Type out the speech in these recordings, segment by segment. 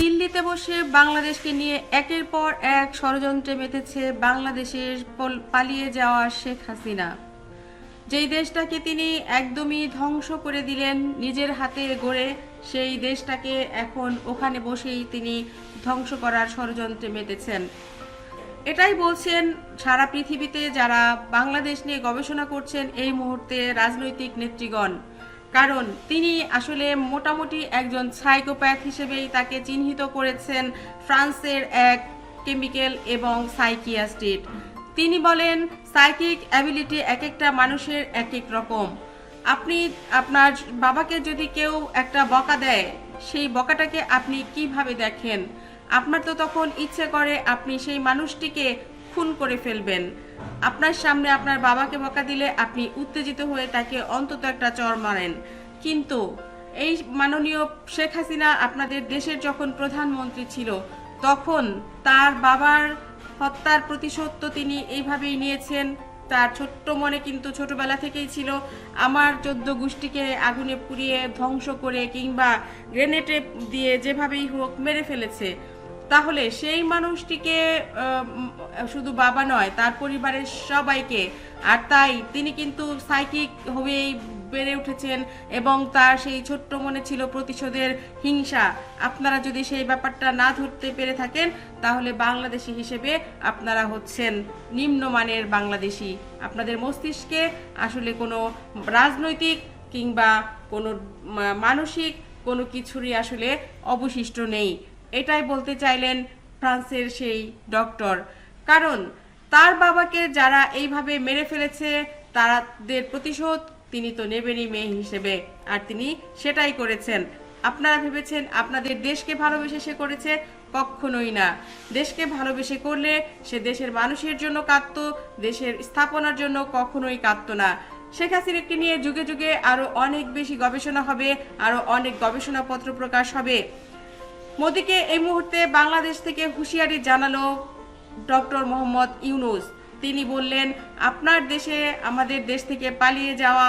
দিল্লিতে বসে বাংলাদেশকে নিয়ে একের পর এক ষড়যন্ত্রে মেতেছে বাংলাদেশের পালিয়ে যাওয়া শেখ হাসিনা। যেই দেশটাকে তিনি একদমই ধ্বংস করে দিলেন নিজের হাতে গড়ে, সেই দেশটাকে এখন ওখানে বসেই তিনি ধ্বংস করার ষড়যন্ত্রে মেতেছেন। এটাই বলছেন সারা পৃথিবীতে যারা বাংলাদেশ নিয়ে গবেষণা করছেন, এই মুহূর্তে রাজনৈতিক নেত্রীগণ কারণ তিনি আসলে মোটামুটি একজন সাইকোপ্যাথ হিসেবেই তাকে চিহ্নিত করেছেন ফ্রান্সের এক কেমিক্যাল এবং সাইকিয়াস্ট্রিট। তিনি বলেন সাইকিক অ্যাবিলিটি এক একটা মানুষের এক এক রকম। আপনি, আপনার বাবাকে যদি কেউ একটা বকা দেয়, সেই বকাটাকে আপনি কীভাবে দেখেন? আপনার তো তখন ইচ্ছে করে আপনি সেই মানুষটিকে খুন করে ফেলবেন। আপনার সামনে আপনার বাবাকে বকা দিলে আপনি উত্তেজিত হয়ে তাকে অন্তত একটা চর মারেন। কিন্তু এই মাননীয় শেখ হাসিনা আপনাদের দেশের যখন প্রধানমন্ত্রী ছিল, তখন তার বাবার হত্যার প্রতিশোধ তো তিনি এইভাবেই নিয়েছেন। তার ছোট্ট মনে কিন্তু ছোটবেলা থেকেই ছিল, আমার চোদ্দ গোষ্ঠীকে আগুনে পুড়িয়ে ধ্বংস করে কিংবা গ্রেনেটে দিয়ে যেভাবেই হোক মেরে ফেলেছে। তাহলে সেই মানুষটিকে শুধু বাবা নয়, তার পরিবারের সবাইকে। আর তাই তিনি কিন্তু সাইকিক হয়েই বেড়ে উঠেছেন এবং তার সেই ছোট্ট মনে ছিল প্রতিশোধের হিংসা। আপনারা যদি সেই ব্যাপারটা না ধরতে পেরে থাকেন, তাহলে বাংলাদেশি হিসেবে আপনারা হচ্ছেন নিম্নমানের বাংলাদেশি। আপনাদের মস্তিষ্কে আসলে কোনো রাজনৈতিক কিংবা কোনো মানসিক কোনো কিছুরই আসলে অবশিষ্ট নেই। এটাই বলতে চাইলেন ফ্রান্সের সেই ডক্টর। কারণ তার বাবাকে যারা এইভাবে মেরে ফেলেছে, তাদের প্রতিশোধ তিনি তো নেবেনই মেয়ে হিসেবে। আর তিনি সেটাই করেছেন। আপনারা ভেবেছেন আপনাদের দেশকে ভালোবেসে সে করেছে? কখনোই না। দেশকে ভালোবেসে করলে সে দেশের মানুষের জন্য কাঁদত, দেশের স্থাপনার জন্য কখনোই কাঁদত না। শেখ হাসিনাকে নিয়ে যুগে যুগে আরও অনেক বেশি গবেষণা হবে আরও অনেক গবেষণাপত্র প্রকাশ হবে। মোদীকে এই মুহূর্তে বাংলাদেশ থেকে হুঁশিয়ারি জানালো ডক্টর মোহাম্মদ ইউনুস। তিনি বললেন, আপনার দেশে, আমাদের দেশ থেকে পালিয়ে যাওয়া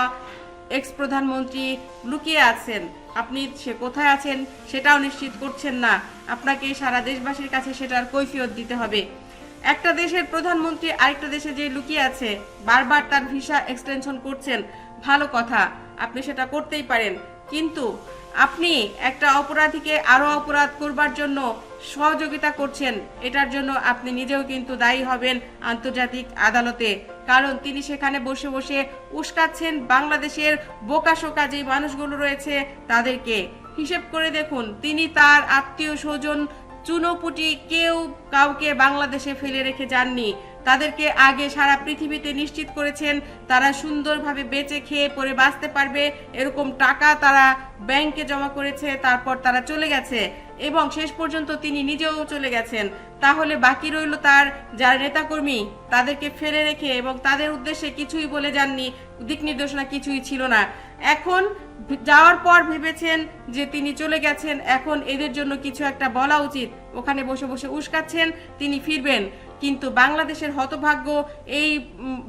এক্স প্রধানমন্ত্রী লুকিয়ে আছেন। আপনি সে কোথায় আছেন সেটাও নিশ্চিত করছেন না। আপনাকে সারা দেশবাসীর কাছে সেটার কৈফিয়ত দিতে হবে। একটা দেশের প্রধানমন্ত্রী আরেকটা দেশে যে লুকিয়ে আছে, বারবার তার ভিসা এক্সটেনশন করছেন। ভালো কথা, আপনি সেটা করতেই পারেন। কিন্তু আপনি একটা অপরাধীকে আরও অপরাধ করবার জন্য সহযোগিতা করছেন, এটার জন্য আপনি নিজেও কিন্তু দায়ী হবেন আন্তর্জাতিক আদালতে। কারণ তিনি সেখানে বসে বসে উস্কাচ্ছেন বাংলাদেশের বোকাশোকা যে মানুষগুলো রয়েছে তাদেরকে। হিসেব করে দেখুন, তিনি তার আত্মীয় স্বজন চুনোপুটি কেউ কাউকে বাংলাদেশে ফেলে রেখে যাননি। তাদেরকে আগে সারা পৃথিবীতে নিশ্চিত করেছেন, তারা সুন্দরভাবে বেঁচে খেয়ে পরে বাঁচতে পারবে, এরকম টাকা তারা ব্যাংকে জমা করেছে, তারপর তারা চলে গেছে। এবং শেষ পর্যন্ত তিনি নিজেও চলে গেছেন। তাহলে বাকি রইল তার যারা নেতাকর্মী, তাদেরকে ফেলে রেখে এবং তাদের উদ্দেশ্যে কিছুই বলে যাননি, দিক নির্দেশনা কিছুই ছিল না। এখন যাওয়ার পর ভেবেছেন যে তিনি চলে গেছেন, এখন এদের জন্য কিছু একটা বলা উচিত। ওখানে বসে বসে উস্কাচ্ছেন, তিনি ফিরবেন। কিন্তু বাংলাদেশের হতভাগ্য, এই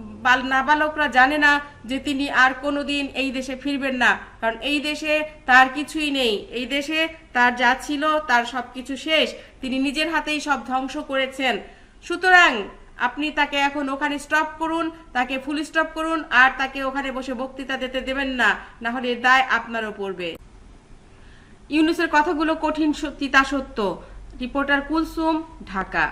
বাল- নাবালকরা জানে না যে তিনি আর কোনোদিন এই দেশে ফিরবেন না। কারণ এই দেশে তার কিছুই নেই। এই দেশে তার যা ছিল, তার সবকিছু শেষ। তিনি নিজের হাতেই সব ধ্বংস করেছেন। সুতরাং আপনি তাকে এখন ওখানে স্টপ করুন, তাকে ফুল স্টপ করুন, আর তাকে ওখানে বসে বক্তৃতা দিতে দেবেন না না হলে দায় আপনারও পড়বে। ইউনুসের কথাগুলো কঠিন সত্যি তা সত্য। রিপোর্টার কুলসুম, ঢাকা।